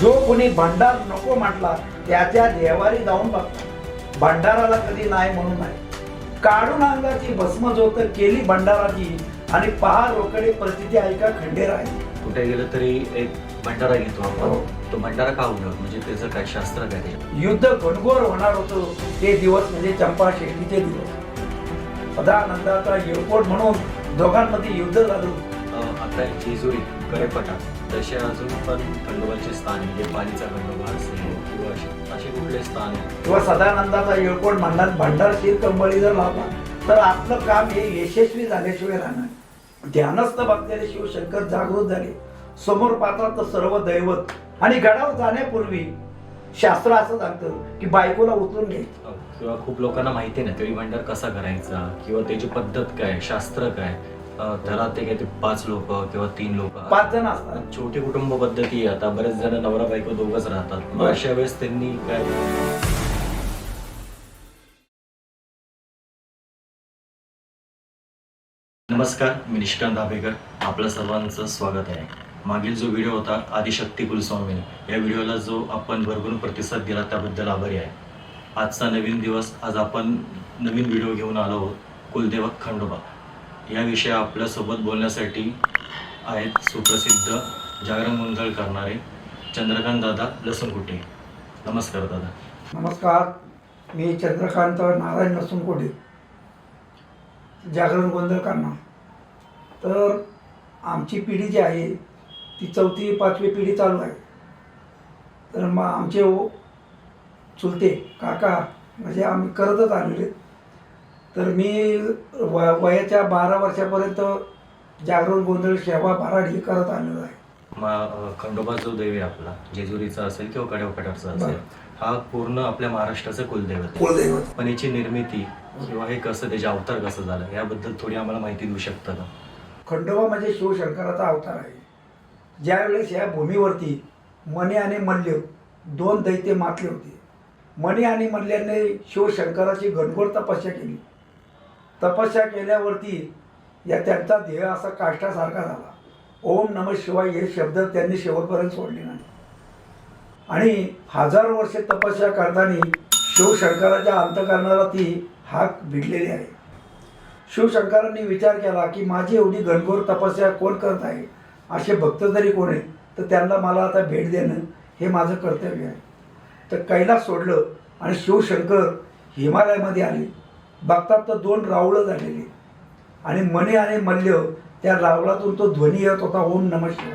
जो कोणी भंडार नको म्हटला त्याच्या देवारी जाऊन बघता भंडाराला कधी नाही म्हणून नाही काढून अंगाची भस्म जोत केली भंडाराची आणि पहा रोकडे प्रतिती ऐका खंडेर आहे कुठे गेलं तरी एक भंडारा घेतो हो. आपण तो भंडारा का होणार म्हणजे त्याचं काय शास्त्र काय युद्ध घनघोर होणार होतं. ते दिवस म्हणजे चंपा शेतीचे दिवस. सदानंदाचा एअरपोर्ट म्हणून दोघांमध्ये युद्ध झालं. आता जेजुरी कडेपटा. तसे अजून पण खंडोबाचे स्थान म्हणजे पाणीचा खंडोबा असेल किंवा असे असे कुठले स्थान आहे? किंवा सदानंदाचा एअरपोर्ट म्हणणार भंडार शिर कंबळी जर लावला तर आपलं काम हे यशस्वी झाल्याशिवाय राहणार ध्यानस्थ बघलेले शिवशंकर जागृत झाले. समोर पाहतात तर सर्व दैवत. आणि गडावर जाण्यापूर्वी शास्त्र असं सांगतं की बायकोला उचलून घ्यायचं अं, किंवा खूप लोकांना माहिती नाही तरी भंडार कसा करायचा किंवा त्याची पद्धत काय शास्त्र काय? घरात ते काय ते पाच लोक किंवा तीन लोक. पाच जण असतात. छोटी कुटुंब पद्धती आता बरेच जण नवरा बायको दोघच राहतात. मग. अशा वेळेस त्यांनी काय? नमस्कार मी निष्कांत धाबेकर आपलं सर्वांचं स्वागत आहे. मागील जो व्हिडिओ होता आदिशक्ती कुलस्वामी या व्हिडिओला जो आपण भरभरून प्रतिसाद दिला त्याबद्दल आभारी आहे. आजचा नवीन दिवस आज आपण नवीन व्हिडिओ घेऊन आलो आहोत. कुलदेव खंडोबा. या विषयी आपल्यासोबत बोलण्यासाठी आहेत सुप्रसिद्ध जागरण गोंधळ करणारे चंद्रकांत दादा लसूणकुटे. नमस्कार दादा. नमस्कार. मी चंद्रकांत नारायण नसूनकोटे जागरण गोंधळ करणार. तर आमची पिढी जी आहे ती चौथी पाचवी पिढी चालू आहे. तर मग आमचे ओ- चुलते काका म्हणजे आम्ही करतच आलेले तर मी व वयाच्या बारा वर्षापर्यंत जागरण गोंधळ सेवा बाराडी करत आलेलो आहे. खंडोबा जो देव आहे आपला जेजुरीचा असेल किंवा कडेवकटाचा असेल. हा पूर्ण आपल्या महाराष्ट्राचं कुलदैवत आहे. कुलदैवत. पण याची निर्मिती किंवा हे कसं त्याचे अवतार कसं झालं याबद्दल थोडी आम्हाला माहिती देऊ शकता का? खंडोबा म्हणजे शिवशंकराचा अवतार आहे. ज्यावेळेस या भूमीवरती मणी आणि मल्य दोन दैत्य मातले होते. मणी आणि मल्ल्याने शिवशंकराची घनघोर तपस्या केली. तपस्या केल्यावरती या त्यांचा ध्येय असा काष्टासारखा झाला. ओम नम शिवाय हे शब्द त्यांनी शेवटपर्यंत सोडले नाही. आणि हजारो वर्षे तपस्या करताना शिवशंकराच्या अंतकरणाला ती हाक भिडलेली आहे. शिवशंकरांनी विचार केला की माझी एवढी घनघोर तपस्या कोण करत आहे? असे भक्त जरी कोण आहेत तर त्यांना मला आता भेट देणं हे माझं कर्तव्य आहे. तर कैलास सोडलं आणि शिवशंकर हिमालयामध्ये आले. बघतात तर दोन रावळं झालेली. आणि मणी आणि मल्य त्या रावळातून तो ध्वनी येत होता ओम नम शिवाय.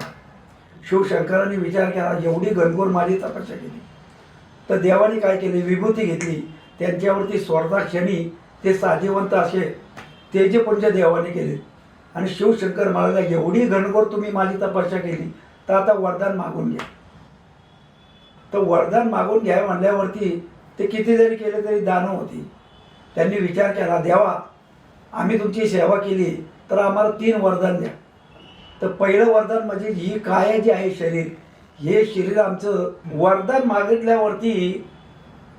शिवशंकरांनी विचार केला एवढी घनघोर माझी तपस्या केली. तर देवाने काय केले? विभूती घेतली. त्यांच्यावरती स्वर्धा क्षणी ते साधीवंत असे तेजपुंज देवाने केले. आणि शिवशंकर म्हणाला एवढी घनघोर तुम्ही माझी तपस्या केली तर आता वरदान मागून घ्या. तर वरदान मागून घ्या म्हणल्यावरती ते किती जरी केले तरी दानव होती. त्यांनी विचार केला देवा आम्ही तुमची सेवा केली तर आम्हाला तीन वरदान द्या. तर पहिलं वरदान म्हणजे ही काय जे आहे शरीर. हे शरीर आमचं वरदान मागितल्यावरती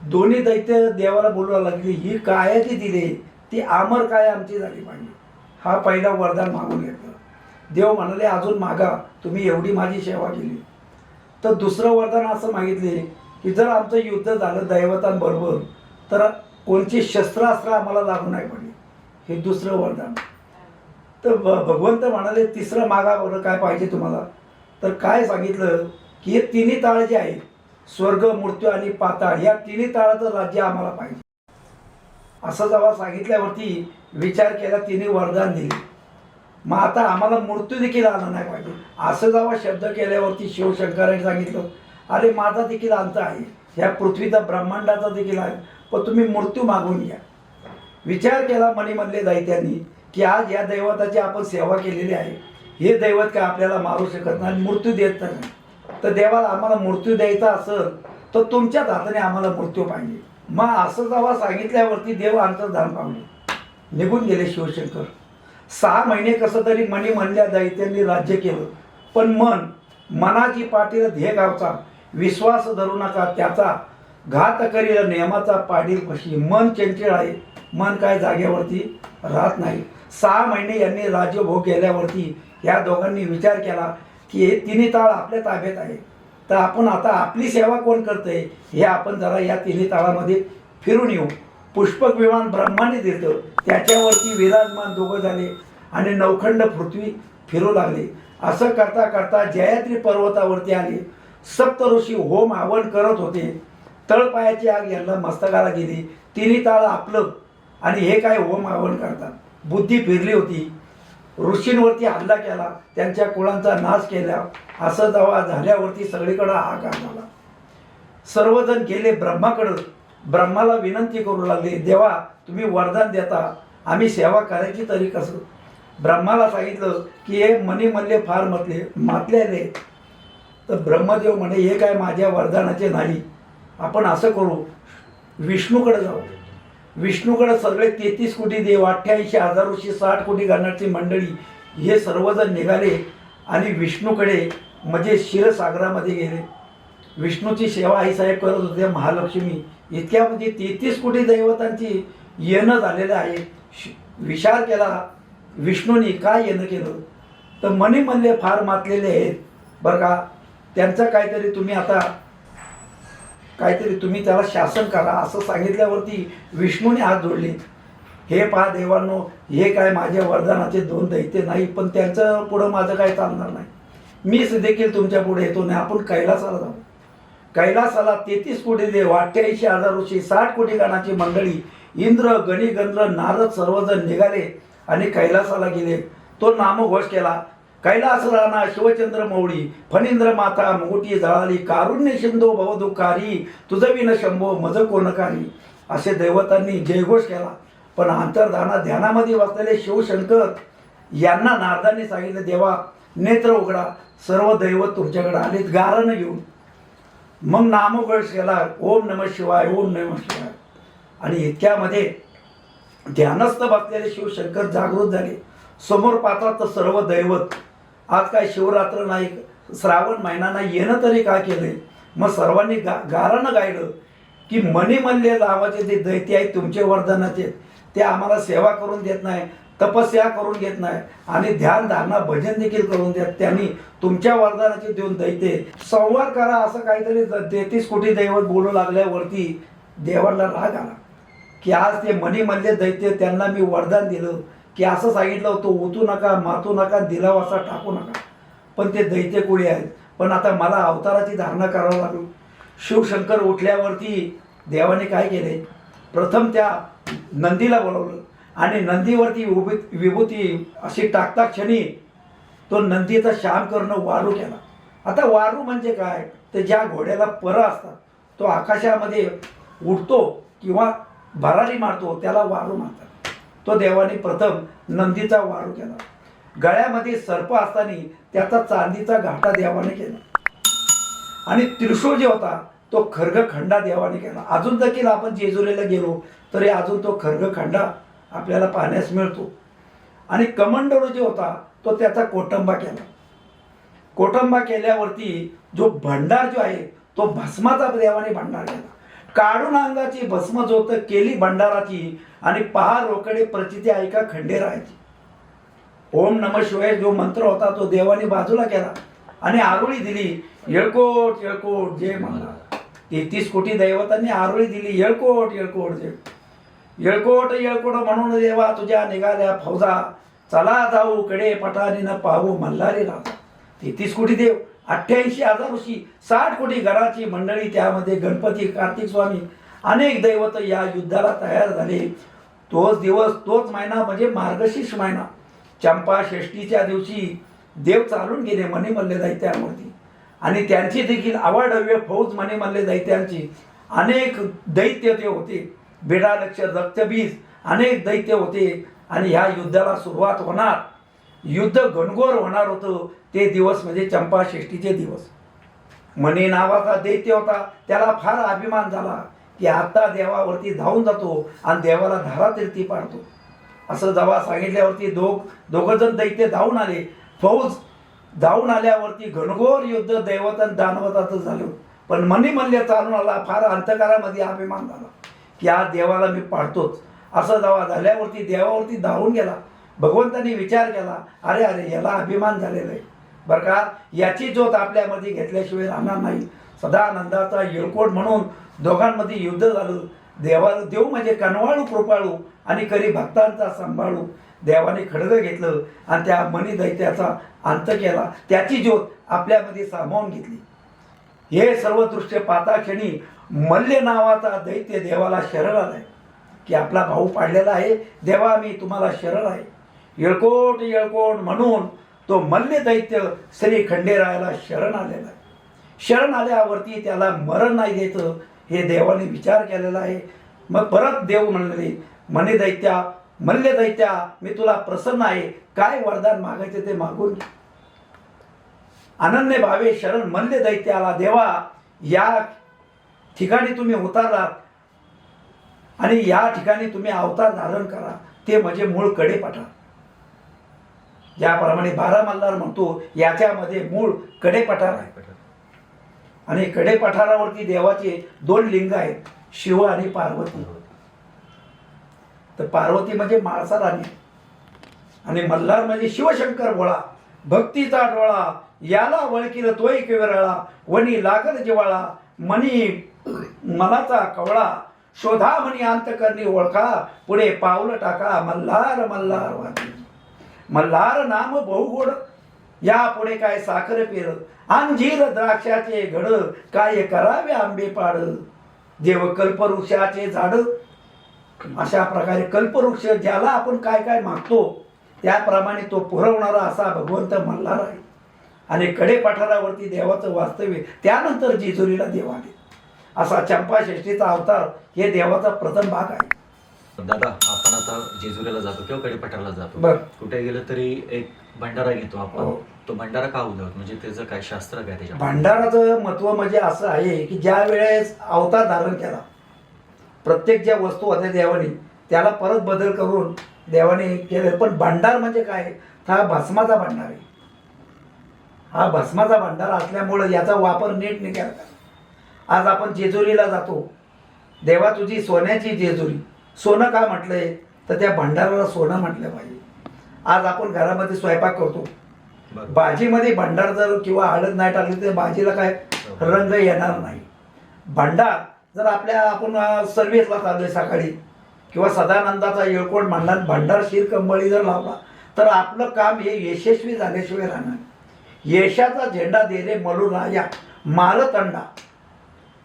दोन्ही दैत्य देवाला बोलवायला लागली ही काय जी दिली? ती आमर काय आमची झाली पाहिजे. हा पहिला वरदान मागून घेतलं. देव म्हणाले अजून मागा तुम्ही एवढी माझी सेवा केली. तर दुसरं वरदान असं मागितले की जर आमचं युद्ध झालं दैवतांबरोबर तर कोणची शस्त्रास्त्र आम्हाला लागू नाही पडली. हे दुसरं वरदान. तर भ- भगवंत म्हणाले तिसरं मागा बरं काय पाहिजे तुम्हाला? तर काय सांगितलं? की हे तिन्ही ताळ जे आहेत स्वर्ग मृत्यू आणि पाताळ या तिन्ही ताळाचं राज्य आम्हाला पाहिजे. असं जेव्हा सांगितल्यावरती विचार केला तिने वरदान दिले. मग आता आम्हाला मृत्यू देखील आला नाही पाहिजे. असं जेव्हा शब्द केल्यावरती शिवशंकरांनी सांगितलं अरे माझा देखील अंत आहे. ह्या पृथ्वीचा ब्रह्मांडाचा देखील आहे. पण तुम्ही मृत्यू मागून घ्या. विचार केला मणीमधले दैत्यांनी की आज या दैवताची आपण सेवा केलेली आहे. हे दैवत काय आपल्याला मारू शकत नाही मृत्यू देत नाही. तर देवाला आम्हाला मृत्यू द्यायचा असेल तर तुमच्याच हाताने आम्हाला मृत्यू पाहिजे. मग असं जेव्हा सांगितल्यावरती देव अंतर्धान पावले. निघून गेले शिवशंकर. सहा महिने कसं तरी मणी म्हणल्या दैत्यांनी राज्य केलं. पण मन मनाची पाटील ध्येय गावचा विश्वास धरू नका त्याचा घात करील नियमाचा पाडील कशी मन चंचल आहे. मन काय जागेवरती राहत नाही. सहा महिने यांनी राज्यभोग केल्यावरती या दोघांनी विचार केला की हे तिन्ही ताळ आपल्या ताब्यात आहे. तर आपण आता आपली सेवा कोण करतंय? हे आपण जरा या तिन्ही ताळामध्ये फिरून येऊ. पुष्पक विमान ब्रह्माने देतं. त्याच्यावरती विराजमान दोघं झाले आणि नवखंड पृथ्वी फिरू लागले. असं करता करता जयात्री पर्वतावरती आले. सप्त ऋषी होम हवन करत होते. तळपायाची आग यांना मस्तकाला गेली. तिन्ही ताळ आपलं आणि हे काय होम हवन करतात. बुद्धी फिरली होती. ऋषींवरती हल्ला केला. त्यांच्या कुळांचा नाश केला. असं जेव्हा झाल्यावरती सगळीकडं हाहाकार झाला. सर्वजण गेले ब्रह्माकडं. ब्रह्माला विनंती करू लागले देवा तुम्ही वरदान देता. आम्ही सेवा करायची तरी कसं? ब्रह्माला सांगितलं की हे मनी मल्ले फार मतले मातलेले तर ब्रह्मदेव म्हणे हे काय माझ्या वरदानाचे नाही. आपण असं करू विष्णूकडे जाऊ. विष्णूकडे सगळे तेहतीस कोटी देव अठ्ठ्याऐंशी हजार ऋषी साठ कोटी गाण्याची मंडळी हे सर्वजण निघाले आणि विष्णूकडे म्हणजे क्षीरसागरामध्ये गेले. विष्णूची सेवा आईसाहेब करत होते महालक्ष्मी. इतक्या म्हणजे तेहतीस कोटी दैवतांची येणं झालेलं आहे. विचार केला विष्णूनी काय येणं केलं? तर मनी म्हणले फार मातलेले आहेत. बरं का त्यांचं काहीतरी तुम्ही आता काहीतरी तुम्ही त्याला शासन करा असं सांगितल्यावरती विष्णूने हात जोडले. हे पहा देवांनो हे काय माझ्या वरदानाचे दोन दैत्य नाही पण त्यांचं पुढं माझं काय चालणार नाही. मीच देखील तुमच्यापुढे येतो नाही आपण कैलासाला जाऊ. कैलासाला तेहतीस कोटी देव अठ्ठ्याऐंशी हजार ऋषी साठ कोटी गणाची मंडळी इंद्र गणिगंध्र नारद सर्वजण निघाले आणि कैलासाला गेले. तो नामघोष केला. कैलास राणा शिवचंद्र मौळी फणींद्र माता मुकुटी जळाली कारुण्य शिंदो भवदुकारी तुझविन शंभो मज कोणकारी असे दैवतांनी जयघोष केला पण अंतर्धाना ध्यानामध्ये वाचलेले शिवशंकर यांना नारदांनी सांगितलं देवा नेत्र उघडा सर्व दैवत तुमच्याकडे आलेत गारण घेऊन मग नामोघोष केला ओम नम शिवाय ओम नम शिवाय आणि इतक्यामध्ये ध्यानस्थ बसलेले शिवशंकर जागृत झाले समोर पात्रात तर सर्व दैवत आज काय शिवरात्र नाही श्रावण महिना नाही येणं तरी काय केलंय? मग सर्वांनी गा गारानं गायलं की मनी मल्ले नावाचे जे दैत्य आहेत तुमचे वर्धनाचे ते आम्हाला सेवा करून देत नाही तपस्या करून घेत नाही आणि ध्यान धारणा भजन देखील करून देत त्यांनी तुमच्या वरदानाचे देऊन दैते संवाद करा असं काहीतरी तेहतीस कोटी दैवत बोलू लागल्यावरती देवाला राग आला की आज ते मनी मल्ले दैत्य त्यांना मी वरदान दिलं. की असं सांगितलं होतं ओतू नका मातू नका दिलाव असा टाकू नका. पण ते दैत्य कोळी आहेत. पण आता मला अवताराची धारणा करावं लागली. शिवशंकर उठल्यावरती देवाने काय केले? प्रथम त्या नंदीला बोलवलं आणि नंदीवरती उभी विभूती अशी टाकता क्षणी तो नंदीचा शाम करणं वारू केला. आता वारू म्हणजे काय? तर ज्या घोड्याला पर असतात तो आकाशामध्ये उडतो किंवा भरारी मारतो त्याला वारू मारतात. तो देवाने प्रथम नंदीचा वारू केला. गळ्यामध्ये सर्प असताना त्याचा चांदीचा घाटा देवाने केला. आणि त्रिशूळ जे होता तो खर्ग खंडा देवाने केला. अजून देखील आपण जेजुरीला गेलो तरी अजून तो खर्ग खंडा आपल्याला पाहण्यास मिळतो. आणि कमंडळू जे होता तो त्याचा कोटंबा केला. कोटंबा केल्यावरती जो भंडार जो आहे तो भस्माचा देवाने भंडार केला. काढून अंगाची भस्म जोत केली भंडाराची आणि पहा रोकडे प्रचिती ऐका खंडेरायाची ओम नम शिवाय जो मंत्र होता तो देवाने बाजूला केला. आणि आरोळी दिली येळकोट येळकोट जय म्हणला तेहतीस कोटी दैवतांनी आरोळी दिली येळकोट येळकोट जय. येळकोट येळकोट म्हणून देवा तुझ्या निघाल्या फौजा. चला जाऊ कडे पठारीनं न पाहू मल्हारी राजा. तेहतीस कोटी देव अठ्ठ्याऐंशी हजार ऋषी साठ कोटी घराची मंडळी त्यामध्ये गणपती कार्तिक स्वामी अनेक दैवत या युद्धाला तयार झाले. तोच दिवस तोच महिना म्हणजे मार्गशीर्ष महिना. चंपा षष्टीच्या दिवशी देव चालून गेले मनी म्हणले दैत्यांवरती. आणि त्यांची देखील अवाढव्य फौज मनी म्हणले दैत्यांची अनेक दैत्य ते होते. बिडालक्ष रक्तबीज अनेक दैत्य होते. आणि ह्या युद्धाला सुरुवात होणार. युद्ध घनघोर होणार होतं. ते दिवस म्हणजे चंपा षष्टीचे दिवस. मणी नावाचा दैत्य होता. त्याला फार अभिमान झाला. की आता देवावरती धावून जातो आणि देवाला धारातीर्थी पाडतो. असं जेव्हा सांगितल्यावरती दोघ दोघंजण दैत्य धावून आले. फौज धावून आल्यावरती घनघोर युद्ध दैवत आणि दानवताचं झालं. पण मनी मल्य चालून आला फार अंतकारामध्ये अभिमान झाला की आज देवाला मी पाडतोच. असं जेव्हा झाल्यावरती देवावरती धावून गेला. भगवंतांनी विचार केला अरे अरे याला अभिमान झालेला आहे. बरं का? याची ज्योत आपल्यामध्ये घेतल्याशिवाय राहणार नाही. सदानंदाचा येळकोट म्हणून दोघांमध्ये युद्ध झालं. देवाला देव म्हणजे कनवाळू कृपाळू आणि करी भक्तांचा सांभाळू. देवाने खडगं घेतलं आणि त्या मनी दैत्याचा अंत केला. त्याची ज्योत आपल्यामध्ये सामावून घेतली. हे सर्व दृश्य पाहता क्षणी मल्य नावाचा दैत्य देवाला शरण आलाय. की आपला भाऊ पाडलेला आहे. देवा मी तुम्हाला शरण आहे. येळकोट येळकोट म्हणून तो मल्ल दैत्य श्री खंडेरायाला शरण आलेला आहे. शरण आल्यावरती त्याला मरण नाही द्यायचं. हे देवाने विचार केलेला आहे. मग परत देव म्हणले मने दैत्या मल्य दैत्या मी तुला प्रसन्न आहे. काय वरदान मागायचे ते मागून? अनन्य भावे शरण मल्य दैत्याला देवा या ठिकाणी तुम्ही उतारलात आणि या ठिकाणी तुम्ही अवतार धारण करा. ते म्हणजे मूळकडे पठार ज्याप्रमाणे बारा मल्हार म्हणतो याच्यामध्ये मूळकडे पठार आहे आणि कडेपठारावरती देवाचे दोन लिंग आहेत शिव आणि पार्वती. तर पार्वती म्हणजे माळसा राणी. आणि मल्हार म्हणजे शिवशंकर भोळा. भक्तीचा डोळा याला वळकील तोय केवराळा वणी लागल जिवाळा मनी मनाचा कवळा शोधा म्हणी अंतकरणी ओळखा पुढे पाऊल टाका मल्हार मल्हार वाटी मल्हार नाम बहुगोड या पुढे काय साखर पेर? अंजीर द्राक्षाचे घड काय करावे आंबे पाड? देव कल्पवृक्षाचे झाड. अशा प्रकारे कल्पवृक्ष ज्याला आपण काय काय मागतो त्याप्रमाणे तो पुरवणारा असा भगवंत मल्हार आहे. आणि कडे पठारावरती देवाचं वास्तव्य त्यानंतर जेजुरीला देव आले. असा चंपाषष्ठीचा अवतार हे देवाचा प्रथम भाग आहे. दादा आपण आता जेजुरीला जातो किंवा कडेपठारला जातो. बर. कुठे गेलं तरी एक भंडारा घेतो हो. आपण तो भंडारा का उद्यावत म्हणजे त्याचं काय शास्त्र काय त्याच्या भांडाराचं महत्त्व म्हणजे असं आहे की ज्या वेळेस अवतार धारण केला प्रत्येक ज्या वस्तू होत्या देवाने त्याला परत बदल करून देवाने केले. पण भांडार म्हणजे काय? हा भस्माचा भांडार आहे. हा भस्माचा भांडार असल्यामुळं याचा वापर नीट निघाला आज आपण जेजुरीला जातो. देवा तुझी सोन्याची जेजुरी. सोनं का म्हटलंय? तर त्या भांडाराला सोनं म्हटलं पाहिजे. आज आपण घरामध्ये स्वयंपाक करतो. भाजीमध्ये भंडार जर किंवा हळद नाही टाकली तर भाजीला काय रंग येणार नाही. भंडार जर आपल्या आपण अं, सर्व्हिसला चाललोय सकाळी किंवा सदानंदाचा येळकोट भांडार भंडार शिर कंबळी जर लावला तर आपलं काम हे यशस्वी झाल्याशिवाय राहणार यशाचा झेंडा दे रे मलू राजा मालतंडा.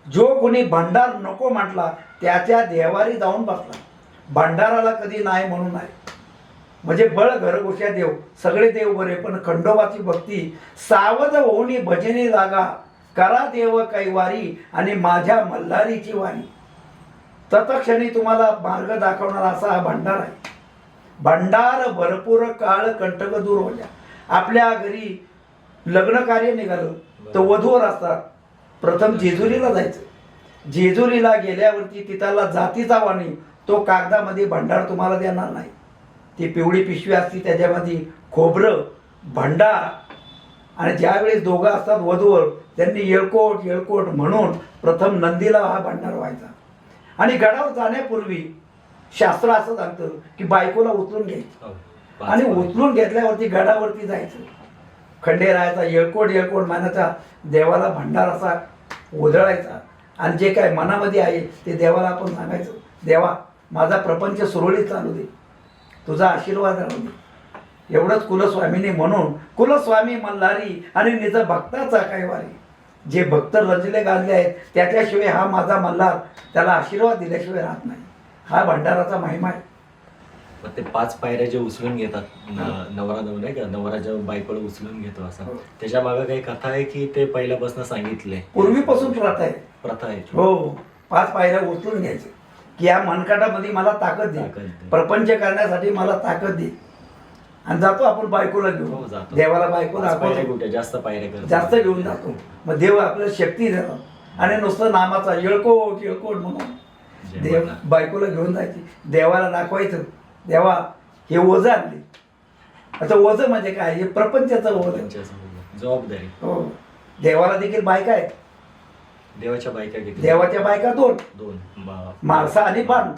जो कोणी भंडार नको म्हटला त्याच्या देवारी जाऊन बसला. भंडाराला कधी नाही म्हणून नाही. म्हणजे बळ घरगोशा देव सगळे देव बरे पण खंडोबाची भक्ती सावध होऊनी भजनी जागा करा देव कैवारी आणि माझ्या मल्हारीची वाणी. तत्क्षणी तुम्हाला मार्ग दाखवणारा असा हा भंडार आहे. भंडार भरपूर काळ कंटक दूर होत्या. आपल्या घरी लग्न कार्य निघालं तर वधूवर असतात. प्रथम जेजुरीला जायचं जेजुरीला गेल्यावरती तिथला जातीचा वाणी तो कागदामध्ये भंडार तुम्हाला देणार नाही ती पिवळी पिशवी असती त्याच्यामध्ये खोबरं भंडार आणि ज्यावेळेस दोघं असतात वधूवर त्यांनी येळकोट येळकोट म्हणून प्रथम नंदीला हा भंडार व्हायचा आणि गडावर जाण्यापूर्वी शास्त्र असं सांगतं की बायकोला उचलून घ्यायचं हो. आणि. उचलून घेतल्यावरती गडावरती जायचं खंडेरायाचा येळकोट येळकोट मानाचा देवाला भंडार असा उधळायचा. आणि जे काय मनामध्ये आहे ते देवाला आपण सांगायचं देवा माझा प्रपंच सुरळीत चालू दे. तुझा आशीर्वाद राहू दे. एवढंच कुलस्वामीने म्हणून कुलस्वामी मल्हारी आणि निज भक्ताचा कैवारी जे भक्त रंजले गाजले आहेत त्याच्याशिवाय हा माझा मल्हार त्याला आशीर्वाद दिल्याशिवाय राहत नाही. हा भंडाराचा महिमा आहे. मग ते पाच पायऱ्या जे उचलून घेतात न- नवरा नव नाही का? नवरा जेव्हा बायकोला उचलून घेतो असं. हो. त्याच्यामागे काही कथा आहे की ते पहिल्यापासून सांगितले पूर्वीपासून प्रथा आहे. प्रथा आहे. हो. पाच पायऱ्या उचलून घ्यायचे. की या मनकाटामध्ये मला ताकद ताकद दे. दे. प्रपंच करण्यासाठी मला ताकद दे. आणि जातो आपण बायकोला हो, घेऊन जातो. देवाला बायको पाच पायऱ्या दाखवतो. कुठे? जास्त पायऱ्या करतो. जास्त घेऊन जातो. मग देव आपल्याला शक्ती देतात आणि नुसतं नामाचा येळकोट येळकोट म्हणून जय देव. बायकोला घेऊन जायची. देवाला दाखवायचं. देवा हे ओझं आणले आता ओझं म्हणजे काय? हे प्रपंचाचं ओझं जबाबदारी. हो. देवाला देखील बायका आहेत. देवाच्या बायका किती? देवाच्या बायका दोन. दोन. बा- माळसा आणि बानू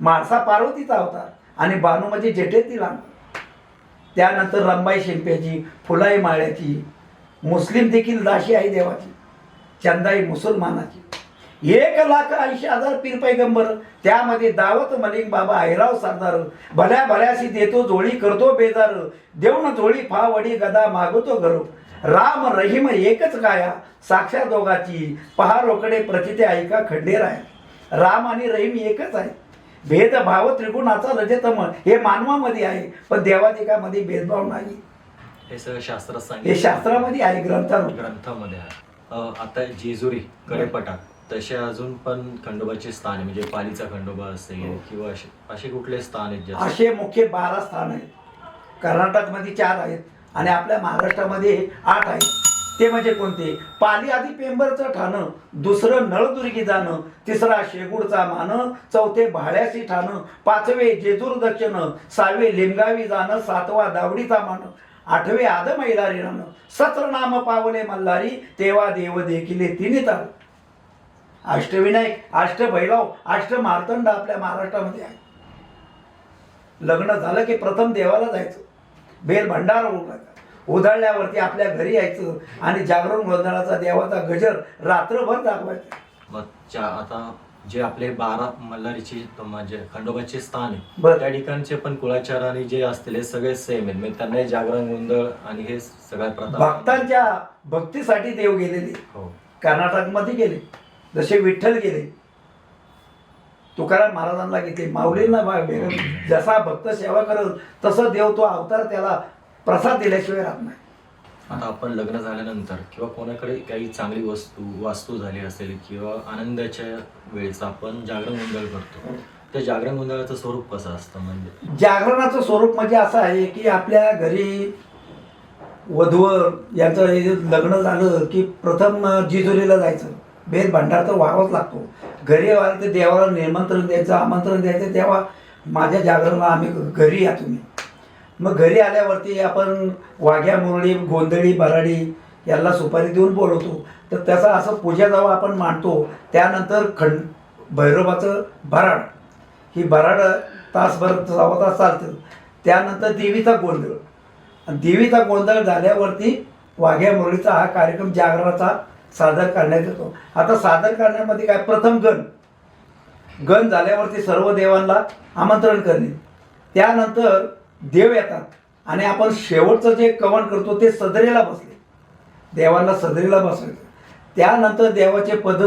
माळसा पार्वतीचा होता आणि बानू म्हणजे जेठेतील अंग. त्यानंतर रंबाई शिंप्याची फुलाई माळ्याची मुस्लिम देखील दाशी आहे देवाची. चंदाई मुसलमानाची. एक लाख ऐंशी हजार पीर पैगंबर. त्यामध्ये दावत मलिक बाबा ऐराव सरदार. भल्या भल्याशी देतो जोळी करतो बेजार. देऊन जोळी फावडी गदा मागवतो गरव राम रहीम एकच काया साक्षात दोघाची. पहा रोकडे प्रचिते ऐका खंडेर आहे. राम आणि रहीम एकच आहे. भेदभाव त्रिगुणाचा रजतम. हे मानवामध्ये आहे पण देवादिकामध्ये भेदभाव नाही. हे सगळं शास्त्रात हे शास्त्रामध्ये आहे ग्रंथामध्ये. ग्रंथामध्ये आहे. आता जेजुरी कडेपटात तसे अजून पण खंडोबाचे स्थान आहे. म्हणजे पालीचा खंडोबा असेल किंवा असे असे कुठले स्थान आहेत असे मुख्य बारा स्थान आहेत. कर्नाटकमध्ये चार आहेत आणि आपल्या महाराष्ट्रामध्ये आठ आहेत. ते म्हणजे कोणते? पाली आधी पेंबरचं ठाणं दुसरं नळदुर्गी जाणं तिसरा शेगूडचा मान चौथे भाड्याशी ठाणं पाचवे जेजूर दक्षिण सहावे लिंगावी जाणं सातवा दावडीचा मान आठवे आद मैलारी राणं. सत्र नाम पावले मल्हारी तेव्हा देव देखिले तिन्ही ताळ अष्टविनायक अष्टभैरव अष्ट मार्तंड आपल्या महाराष्ट्रामध्ये आहे. लग्न झालं की प्रथम देवाला जायचं. बेल भंडारा उघडायचा. उधळल्यावरती आपल्या घरी यायचं आणि जागरण गोंधळाचा देवाचा गजर रात्रभर दाखवायचा. आता जे आपले बारा मल्हारीचे म्हणजे खंडोबाचे स्थान आहे. बरं. त्या ठिकाणचे पण कुळाचार आणि जे असतील हे सगळे सेम आहेत. म्हणजे त्यांना जागरण गोंधळ आणि हे सगळ्या भक्तांच्या भक्तीसाठी देव गेलेले हो. कर्नाटकमध्ये गेले. जसे विठ्ठल गेले तुकाराम महाराजांना घेतले माऊलींना जसा भक्त सेवा करत तसं देव तो अवतार त्याला प्रसाद दिल्याशिवाय राहत नाही. आता आपण लग्न झाल्यानंतर किंवा कोणाकडे काही चांगली वस्तू वास्तू झाली असेल किंवा आनंदाच्या वेळेचा आपण जागरण गोंधळ करतो त्या जागरण गोंधळाचं स्वरूप कसं असतं म्हणजे? जागरणाचं स्वरूप म्हणजे असं आहे की आपल्या घरी वधूवर यांचं हे लग्न झालं की प्रथम जिजुरीला जायचं. भेद भांडार तर व्हावाच लागतो. घरी आला तर देवाला निमंत्रण द्यायचं आमंत्रण द्यायचं तेव्हा माझ्या जागरणाला आम्ही घरी या तुम्ही. मग घरी आल्यावरती आपण वाघ्या मुरळी गोंधळी बराडी याला सुपारी देऊन बोलवतो. तर त्याचा असं पूजा जेव्हा आपण मांडतो त्यानंतर खंड भैरवाचं भराड. ही भराड तासभर सव्वा तास चालतं. त्यानंतर देवीचा गोंधळ. आणि देवीचा गोंधळ झाल्यावरती वाघ्या मुरळीचा हा कार्यक्रम जागरणाचा सादर करण्यात येतो आता सादर करण्यामध्ये काय? प्रथम गण. गण झाल्यावरती सर्व देवांना आमंत्रण करणे. त्यानंतर देव येतात आणि आपण शेवटचं जे कवन करतो ते सदरेला बसले. देवांना सदरीला बसवायचं त्यानंतर देवाचे पद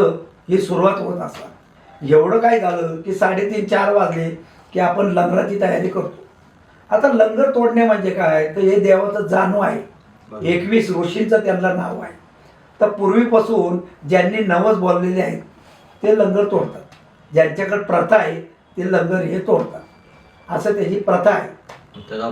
ही सुरुवात होत असतात. एवढं काय झालं की साडेतीन चार वाजले की आपण लंगराची तयारी करतो. आता लंगर तोडणे म्हणजे काय? तर हे देवाचं जाणू आहे. एकवीस ऋषींचं त्यांना नाव आहे. तर पूर्वीपासून ज्यांनी नवस बोललेले आहेत ते लंगर तोडतात. ज्यांच्याकडे प्रथा आहे ते लंगर हे तोडतात. असं त्याची प्रथा आहे. त्याला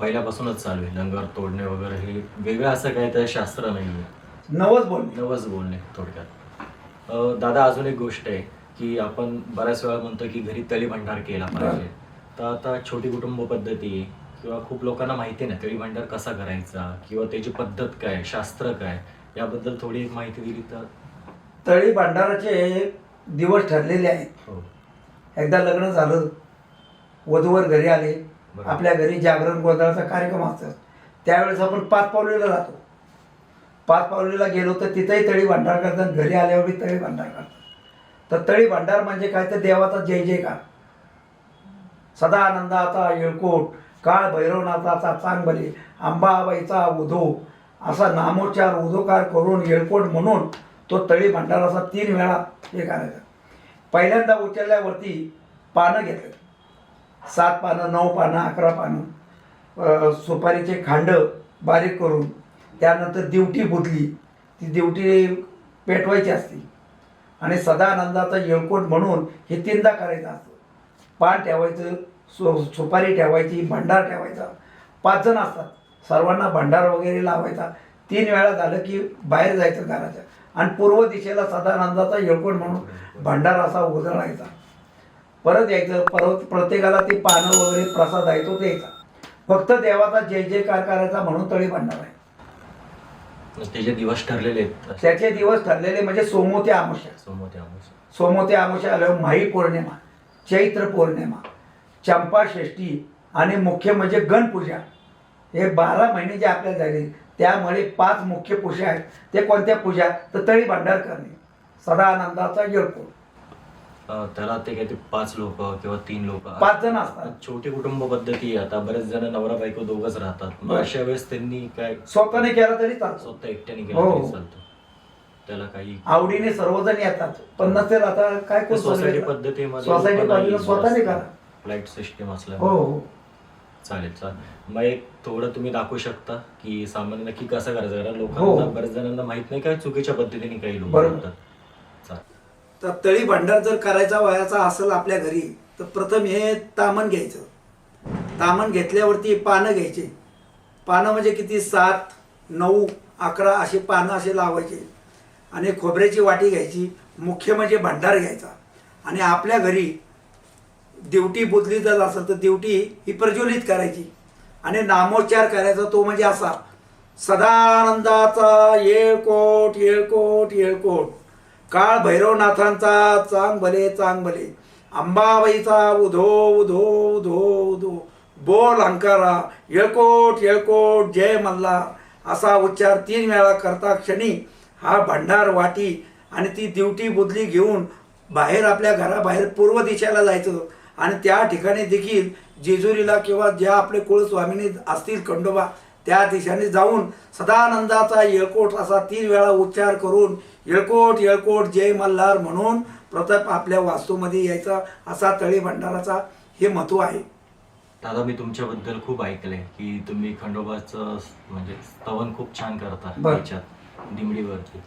पहिल्यापासूनच चालू आहे. लंगर तोडणे वगैरे हे वेगळं असं काय तर शास्त्र नाही आहे नवस बोलणे नवस बोलणे थोडक्यात. दादा अजून एक गोष्ट आहे की आपण बऱ्याच वेळा म्हणतो की घरी तळी भंडार केला पाहिजे. तर आता छोटी कुटुंब पद्धती किंवा खूप लोकांना माहिती नाही तळी भंडार कसा करायचा किंवा त्याची पद्धत काय शास्त्र काय. याबद्दल थोडी एक माहिती दिली तर? तळी भांडाराचे दिवस ठरलेले आहेत. हो. एकदा लग्न झालं वधूवर घरी आले बरोबर. आपल्या घरी जागरण गोंधळाचा कार्यक्रम असतात त्यावेळेस आपण पाच पावलीला जातो. पाच पावलीला गेलो तर तिथंही तळी भांडार करतात घरी आल्यावर तळी भांडार करतात. तर तळी भांडार म्हणजे काय? तर देवाचा जय जयकार. सदानंदाचा येळकोट काळ भैरवनाथाचा चांगबली अंबाबाईचा उधो असा नामोच्चार उदोकार करून येळकोट म्हणून तो तळी भांडाराचा तीन वेळा हे करायचा. पहिल्यांदा उचलल्यावरती पानं घेतलं सात पानं नऊ पानं अकरा पानं सुपारीचे खांड बारीक करून त्यानंतर दिवटी बुजली ती दिवटी पेटवायची असते. आणि सदानंदाचा येळकोट म्हणून हे तीनदा करायचं असतं. पान ठेवायचं सु सुपारी ठेवायची भंडार ठेवायचा. पाच जण असतात. सर्वांना भंडार वगैरे लावायचा. तीन वेळा झालं की बाहेर जायचं घराच्या. आणि पूर्व दिशेला सदानंदाचा येळकोट म्हणून भंडार असा उजळायचा परत यायचं परत प्रत्येकाला ते पानं वगैरे प्रसाद आहे तो द्यायचा. फक्त देवाचा जय जयकार करायचा म्हणून तळी भंडार आहे. त्याचे दिवस ठरलेले त्याचे दिवस ठरलेले म्हणजे सोमोते सोमोते आमुष्या आल्यावर माही पौर्णिमा चैत्र पौर्णिमा चंपा षष्ठी आणि मुख्य म्हणजे गणपूजा. हे बारा महिने जे आपल्याला झाले त्यामुळे पाच मुख्य पूजा आहेत. ते कोणत्या पूजा? तर तळी भांडार करणे. सदा आनंदाचा येळको अं, त्याला ते काय ते पाच लोक किंवा तीन लोक पाच जण असतात. छोटी कुटुंब पद्धती आहे. आता बरेच जण नवरा बायको दोघच राहतात. मग बरं. अशा वेळेस त्यांनी काय स्वतःने केला तरी चालतो. स्वतः एकट्याने हो, केलं हो. तरी चालतं. त्याला काही आवडीने सर्वजण येतात. पण नसेल आता काय कोण सोसायटी? पद्धतीमध्ये सोसायटी लोकांना स्वतःने करा. फ्लाईट सिस्टीम हो असल्यामुळे हो. चालेल चालेल. मग एक थोडं तुम्ही दाखवू शकता की सामान्य नक्की कसं करायचं? कारण हो. लोकांना बऱ्याच जणांना माहीत नाही काय चुकीच्या पद्धतीने काही लोक बरोबर. करतात चालेल. तर तळी भांडार जर करायचा वयाचा असेल आपल्या घरी तर प्रथम हे तामण घ्यायचं. तामण घेतल्यावरती पानं घ्यायचे. पानं म्हणजे किती? सात नऊ अकरा असे पानं असे लावायचे. आणि खोबऱ्याची वाटी घ्यायची. मुख्य म्हणजे भांडार घ्यायचा. आणि आपल्या घरी दिवटी बुदली जर असेल तर दिवटी ही प्रज्वलित करायची. आणि नामोच्चार करायचा तो म्हणजे असा सदानंदाचा येळकोट येळकोट येळकोट काळ भैरवनाथांचा चांग भले चांग भले. अंबाबाईचा उधो उधो उधो उधो. बोल अंकारा येळकोट येळकोट जय मल्ला. असा उच्चार तीन वेळा करता क्षणी हा भंडार वाटी आणि ती दिवटी बुदली घेऊन बाहेर आपल्या घराबाहेर पूर्व दिशेला जायचं. आणि त्या ठिकाणी देखील जेजुरीला किंवा ज्या आपले कुळस्वामिनी असतील खंडोबा त्या दिशेने जाऊन सदानंदाचा येळकोट असा तीन वेळा उच्चार करून येळकोट येळकोट जय मल्हार म्हणून प्रथम आपल्या वास्तूमध्ये यायचा असा तळी भंडाराचा हे महत्त्व आहे. दादा मी तुमच्याबद्दल खूप ऐकलंय की तुम्ही खंडोबाचं म्हणजे स्तवन खूप छान करता बरं. दिमडीवरती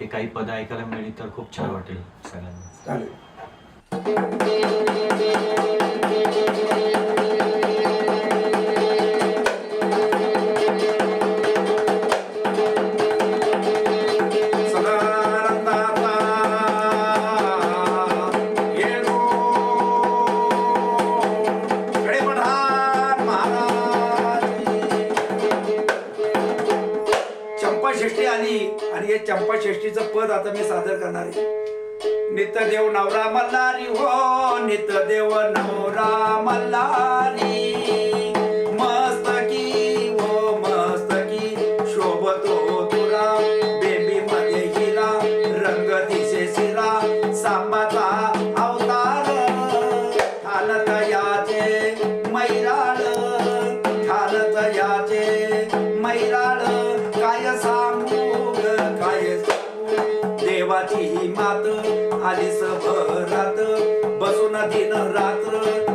ते काही पद ऐकायला मिळली तर खूप छान वाटेल सगळ्यांना. चालेल. चंपाषष्ठी आली आणि हे चंपाषष्ठीचं पद आता मी सादर करणार आहे. देव नवरा मल्हारी हो देव नवरा मल्हारी बसून दिन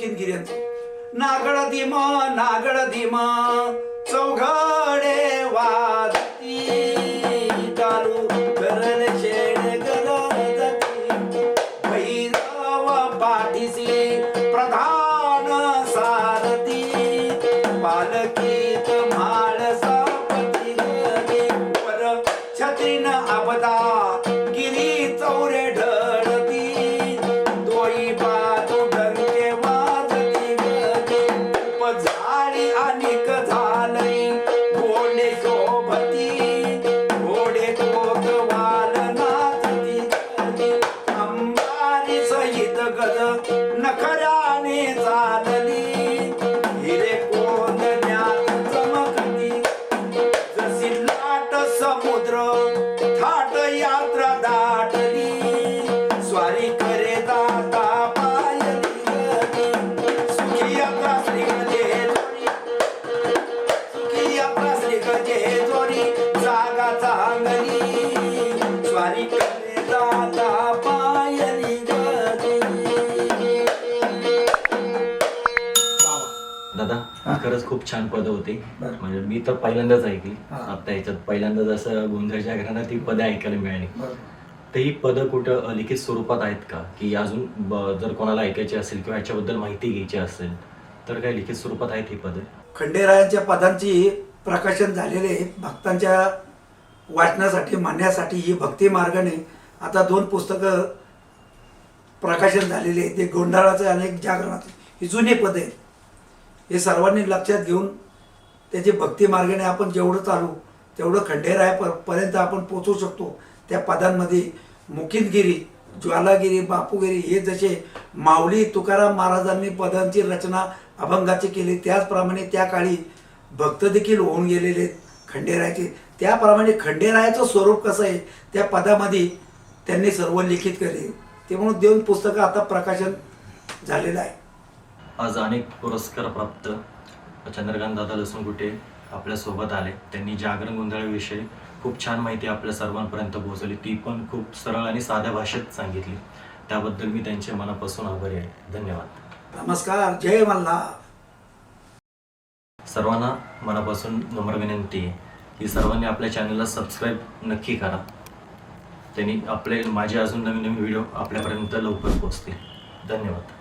आहे मुकिंदगिरी यांचं नागड धीमा नागड छान पद होती. बरं. म्हणजे मी तर पहिल्यांदाच ऐकली. हा. आता याच्यात पहिल्यांदाच असं गोंधळच्या घराण्यात ती पदं ऐकायला मिळाली. बरं. तर ही पदं कुठं अ, लिखित स्वरूपात आहेत का? की अजून ब- जर कोणाला ऐकायची असेल किंवा याच्याबद्दल माहिती घ्यायची असेल तर काय लिखित स्वरूपात आहेत ही पदं? खंडेरायांच्या पदांची प्रकाशन झालेले भक्तांच्या वाचनासाठी मांडण्यासाठी ही भक्ती मार्गाने आता दोन पुस्तकं प्रकाशन झालेले आहेत. ते गोंधळाचं आणि एक जागरणाचं. ही जुनी पद आहेत. हे सर्वांनी लक्षात घेऊन त्याची भक्ती मार्गाने आपण जेवढं चालू तेवढं खंडेराया पर्यंत आपण पोचू शकतो. त्या पदांमध्ये मुकिंदगिरी ज्वालागिरी बापूगिरी हे जसे माऊली तुकाराम महाराजांनी पदांची रचना अभंगाची केली त्याचप्रमाणे त्या काळी भक्त देखील होऊन गेलेले आहेत खंडेरायाचे. त्याप्रमाणे खंडेरायाचं स्वरूप कसं आहे त्या पदामध्ये त्यांनी सर्व लिखित केले. ते म्हणून देऊन पुस्तकं आता प्रकाशन झालेलं आहे. आज अनेक पुरस्कार प्राप्त. चंद्रकांत दादा आपल्यासोबत आले. त्यांनी जागरण गोंधळाविषयी खूप छान माहिती आपल्या सर्वांपर्यंत पोहोचवली. ती पण खूप सरळ आणि साध्या भाषेत सांगितली. त्याबद्दल मी त्यांचे मनापासून आभारी आहे. धन्यवाद. नमस्कार. जय मल्हार सर्वांना मनापासून नम्र विनंती आहे. की सर्वांनी आपल्या चॅनलला सबस्क्राईब नक्की करा. त्यांनी आपले माझे अजून नवीन नवीन व्हिडिओ आपल्यापर्यंत लवकर पोहोचतील. धन्यवाद.